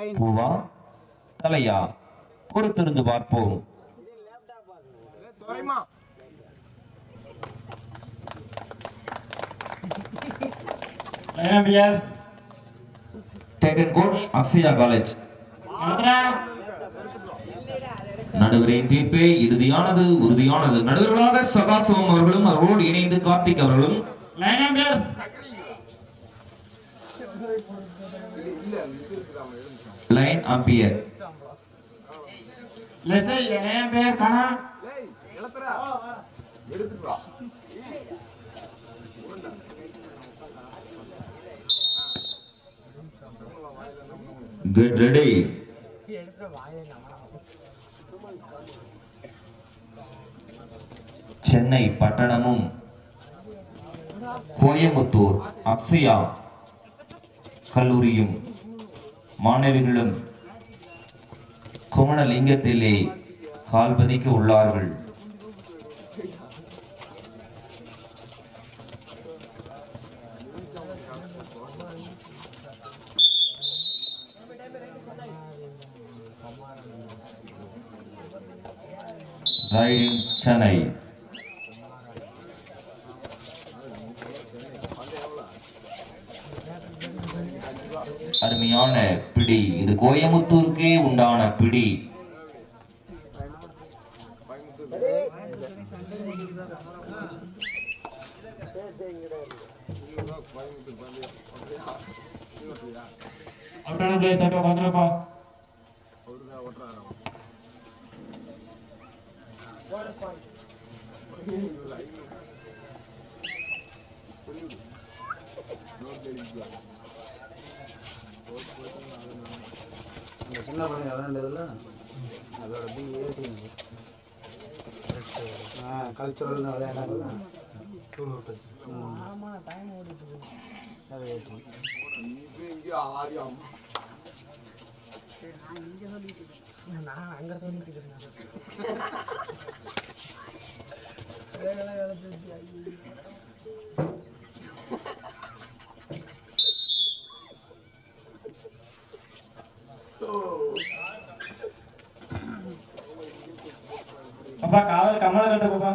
பூவா? தலையா? பொறுத்திருந்து பார்ப்போம். காலேஜ் நடுவரின் தீர்ப்பே இறுதியானது உறுதியானது. நடுவர்களாக சகாசிவம் அவர்களும் அவரோடு இணைந்து கார்த்திக் அவர்களும். லைனா அம்பியர் காணா சென்னை பட்டணமும் கோயம்புத்தூர் அக்ஷயா கல்லூரியும் மாணவிகளும் குமணலிங்கத்திலே கால்பதிக்க உள்ளார்கள். ரைடிங் சென்னை. அருமையான பிடி. இது கோயமுத்தூருக்கே உண்டான பிடி. அவுட்டான பிளே தப்பா வந்துருப்பா அந்த சின்ன பையன் விளையாண்டதுல அதோட பி ஏடி ஆ கல்ச்சுரல்னு நான் அங்கே விட்டு இருக்கேன் பாப்பா காதல் கமல கட்ட பாப்பா.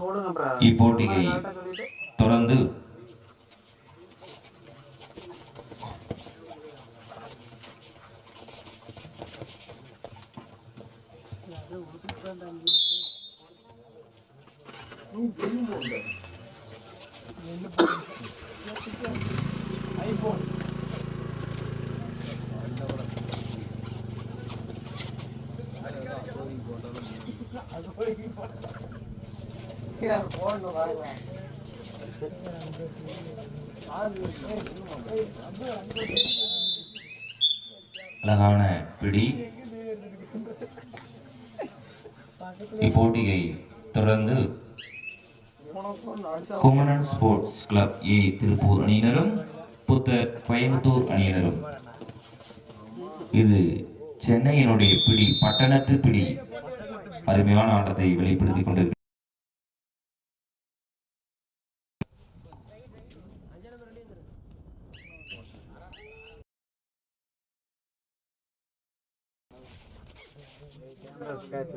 ஓடுங்க அப்புறம் இப்போட்டியை தொடர்ந்து அழகான பிடி. இப்போட்டியை தொடர்ந்து Kumanan sports club A Tiruppur அணியினரும் புத்தர் கோயம்புத்தூர் அணியினரும். இது சென்னையினுடைய பிடி பட்டணத்து பிடி. அருமையான ஆட்டத்தை வெளிப்படுத்திக் கொண்டிருக்கிறது. ஸ்கேட்ச்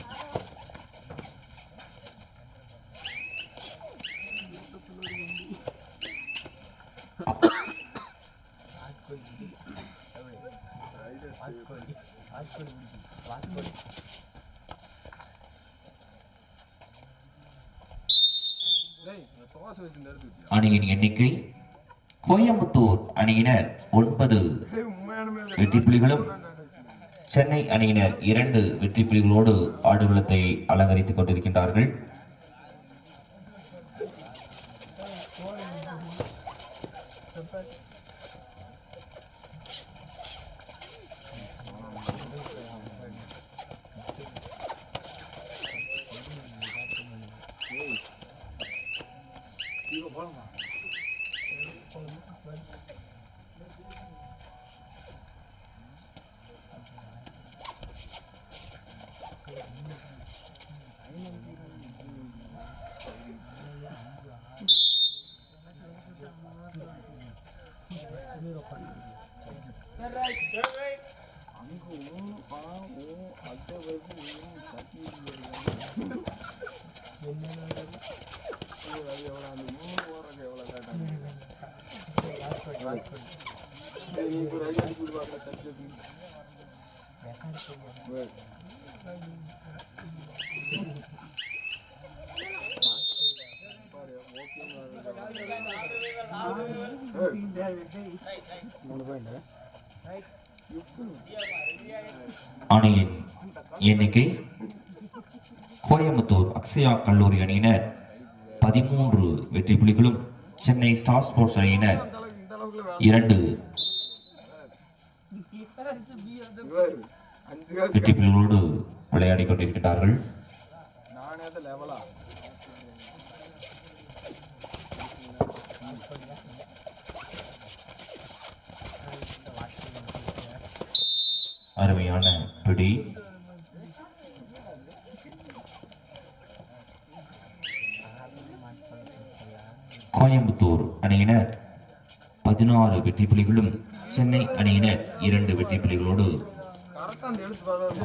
அணியின் எண்ணிக்கை கோயம்புத்தூர் அணியினர் ஒன்பது வெற்றி புலிகளும் சென்னை அணியினர் இரண்டு வெற்றி புலிகளோடு ஆடுகளத்தை அலங்கரித்துக் கொண்டிருக்கின்றார்கள். நீ அணியின் எண்ணிக்கை கோயம்புத்தூர் அக்ஷயா கல்லூரி அணியினர் பதிமூன்று வெற்றி புலிகளும் சென்னை ஸ்டார் ஸ்போர்ட்ஸ் அணியினர் இரண்டு அஞ்சு விளையாடி விளையாடிக் கொண்டிருக்கிறார்கள் அருமையான பிடி. கோயம்புத்தூர் அணியினர் பதினாறு வெற்றி புலிகளும் சென்னை அணியினர் இரண்டு வெற்றி புலிகளோடு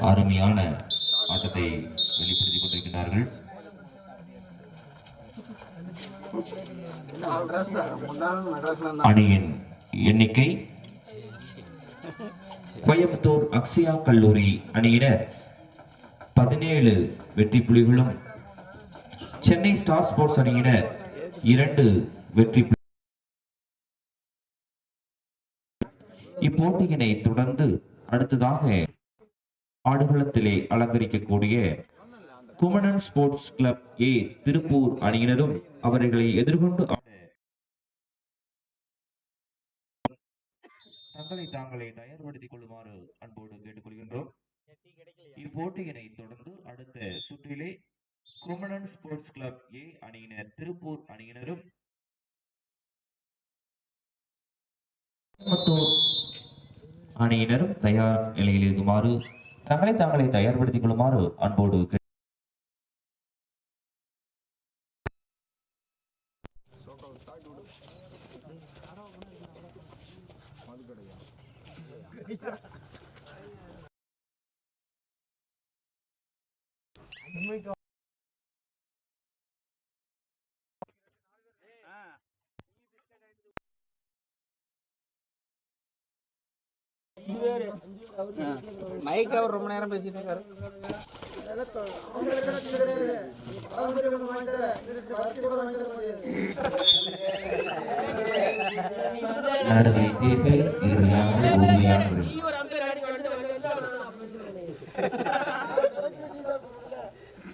அருமையான ஆட்டத்தை வெளிப்படுத்திக் கொண்டிருக்கிறார்கள் அணியின் எண்ணிக்கை கோயம்புத்தூர் அக்ஷயா கல்லூரி அணியினர் பதினேழு வெற்றி புலிகளும் சென்னை ஸ்டார் ஸ்போர்ட்ஸ் அணியினர் இரண்டு வெற்றி இப்போட்டியினை தொடர்ந்து அடுத்ததாக ஆடுகளத்திலே அலங்கரிக்கக்கூடிய Kumanan sports club A Tiruppur அணியினரும் அவர்களை எதிர்கொண்டு தங்களை தாங்களை தயார்படுத்திக் கொள்ளுமாறு அன்போடு கேட்டுக்கொள்கின்றோம். இப்போட்டியினை தொடர்ந்து அடுத்த சுற்றிலே குமணன் ஸ்போர்ட்ஸ் கிளப் ஏ அணியினர் திருப்பூர் அணியினரும் அணியினரும் தயார் நிலையில் இருக்குமாறு தங்களை தாங்களை தயார்படுத்திக் கொள்ளுமாறு அன்போடு கேட்டு- மைக் அவர் ரொம்ப நேரம் பேசிட்டு இருக்காரு.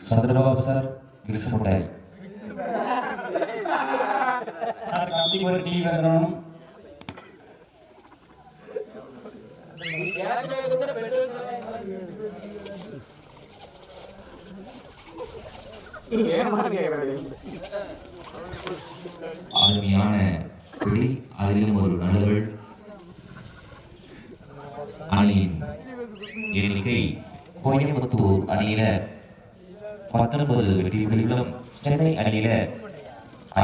சந்திரபாபு சார் விசுமுடாய் சார் கம்பெனி ஒரு டிவி அருமையான குடி அதிலும் ஒரு நடுகள் அணியின் எண்ணிக்கை கோயம்புத்தூர் அணியில பத்தொன்பது வெற்றி புலிகளும் சென்னை அணியில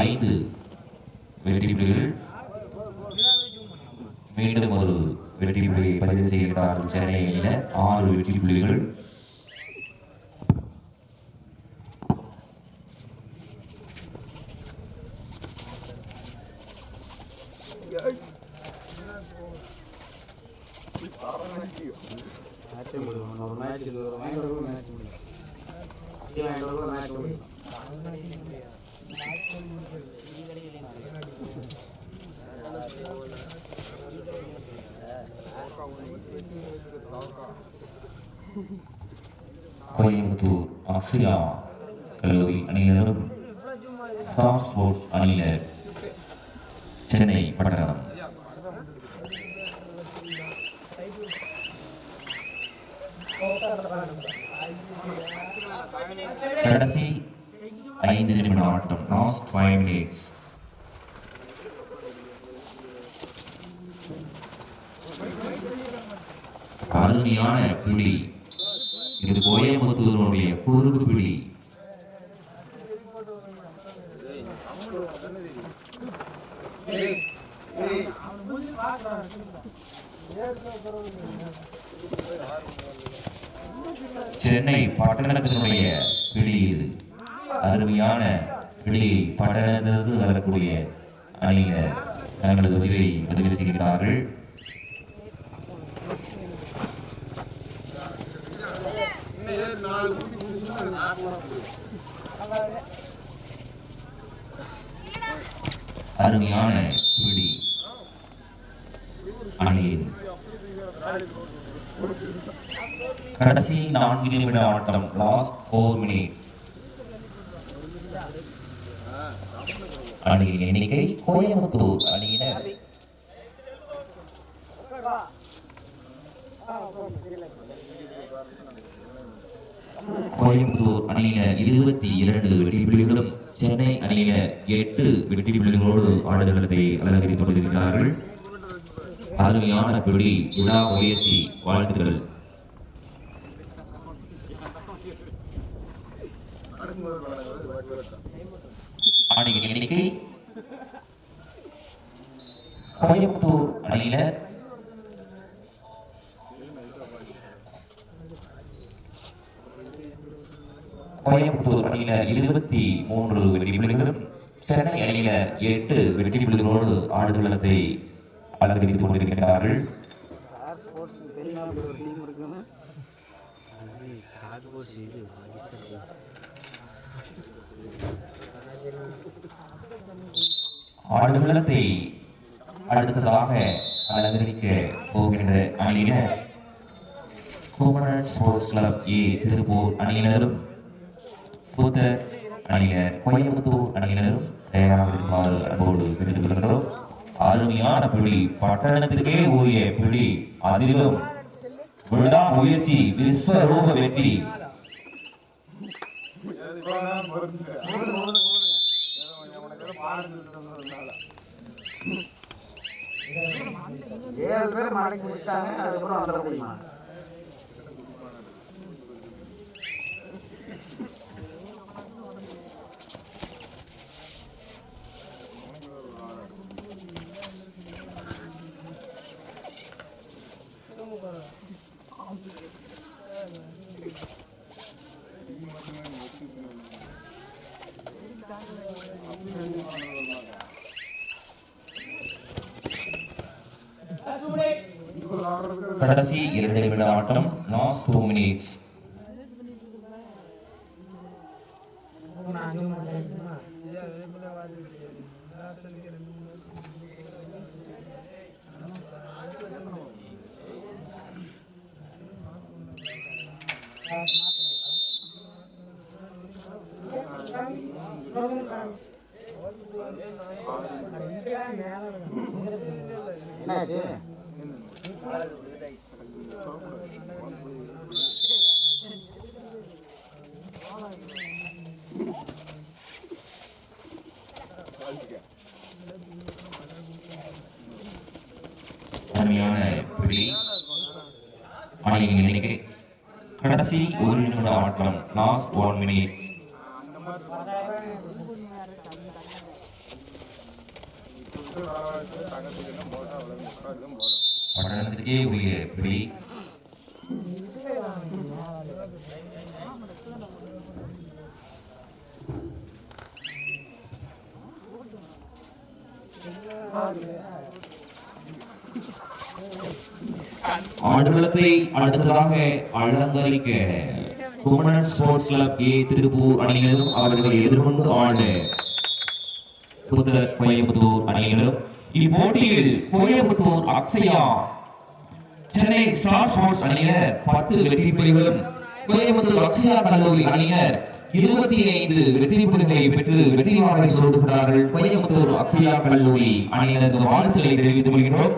ஐந்து வெற்றி புலிகள் மீண்டும் ஒரு வெற்றி புலி பதிவு செய்கிறார் சென்னை அணியில ஆறு வெற்றி புள்ளிகள் மேட்ச் முடியும் ஒரு மேட்ச் இது ஒரு வாங்கிட்டு மேட்ச் முடியும் அஞ்சு வாங்கிட்டு மேட்ச் முடியும் கோயம்புத்தூர் ஆசியா கல்லூரி அணியினரும் ஸ்டார் ஸ்போர்ட்ஸ் அணியினர் சென்னை பட்டணம் கடைசி ஐந்து நிமிட ஆட்டம் last five minutes Thank you. அருமையான புள்ளி இது கோயம்புத்தூருடைய குறுக்கு பிடி. சென்னை பட்டணத்தினுடைய பிடி இது. அருமையான பிடி. பட்டணத்திலிருந்து வரக்கூடிய அணியினர் தங்களது உதவியை பதிவு செய்கிறார்கள். அருமையான பிடி அணியின் கடைசி நான்கு நிமிட ஆட்டம் லாஸ்ட் ஃபோர் மினிட்ஸ் அணியின் எண்ணிக்கை கோயம்புத்தூர் அணியினர். கோயம்புத்தூர் அணியினர் இருபத்தி இரண்டு வெற்றி புள்ளிகளும் சென்னை அணியினர் எட்டு வெற்றி புள்ளிகளோடு ஆடுகளத்தை அலங்கரித்துக் கொண்டிருக்கிறார்கள். அருமையான பிடி விழா முயற்சி வாழ்த்துக்கள். அணியின் எண்ணிக்கை கோயம்புத்தூர் அணியினர் கோயம்புத்தூர் அணியில இருபத்தி மூன்று வெற்றி புள்ளிகளும் சென்னை அணியில எட்டு வெற்றி புள்ளிகளோடு ஆடுகளத்தை அலங்கரித்துக் கொண்டிருக்கிறார்கள் ஆடுகளத்தை அடுத்ததாக அலங்கரிக்க போகின்ற அணியினர் Kumaran sports club A Tiruppur அணியினரும் புத்தர் அணியினர் கோயம்புத்தூர் அணியினரும் தயாராக இருக்குமாறு அன்போடு கேட்டுக்கொள்கிறோம் அருமையான பிடி பட்டணத்துக்கே உரிய பிடி அதிலும் விழா முயற்சி விஸ்வரூப வெற்றி. ஏழு பேர் மடக்கி முடிச்சாங்க அதுக்கப்புறம் வந்துட முடியுமா? கடைசி இரண்டு நிமிட ஆட்டம் லாஸ்ட் டூ மினிட்ஸ் என்னாச்சு? அருமையான பிடி அணியின் கடைசி ஒரு நிமிட ஆட்டம் லாஸ்ட் ஒன் மினிட்ஸ் பட்டணத்துக்கே உரிய பிடி ஆடுகளத்தை அடுத்ததாக அலங்கரிக்க Kumanan sports club A Tiruppur அணியினரும் அவர்களை எதிர்கொண்டு ஆடு புத்தர் கோயம்புத்தூர் அணியினரும் இப்போட்டியில் கோயம்புத்தூர் அக்ஷயா. சென்னை ஸ்டார் ஸ்போர்ட்ஸ் அணியினர் பத்து வெற்றி புலிகளும் கோயம்புத்தூர் அக்ஷயா கல்லூரி அணியினர் இருபத்தி ஐந்து வெற்றி புலிகளை பெற்று வெற்றி வாகை சூடுகிறார்கள் கோயம்புத்தூர் அக்ஷயா கல்லூரி அணியினருக்கு வாழ்த்துக்களை தெரிவித்துக் கொள்கிறோம்.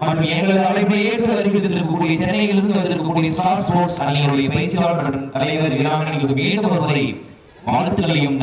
மற்றும் எங்களது அழைப்பை ஏற்று வருகிறதற்குரிய சென்னையிலிருந்து வந்திருக்கக்கூடிய ஸ்டார் ஸ்போர்ட்ஸ் அணியினுடைய பயிற்சியாளர் மற்றும் தலைவர் வீராங்கனைகளுக்கு மீண்டும் ஒருமுறை வாழ்த்துக்களையும்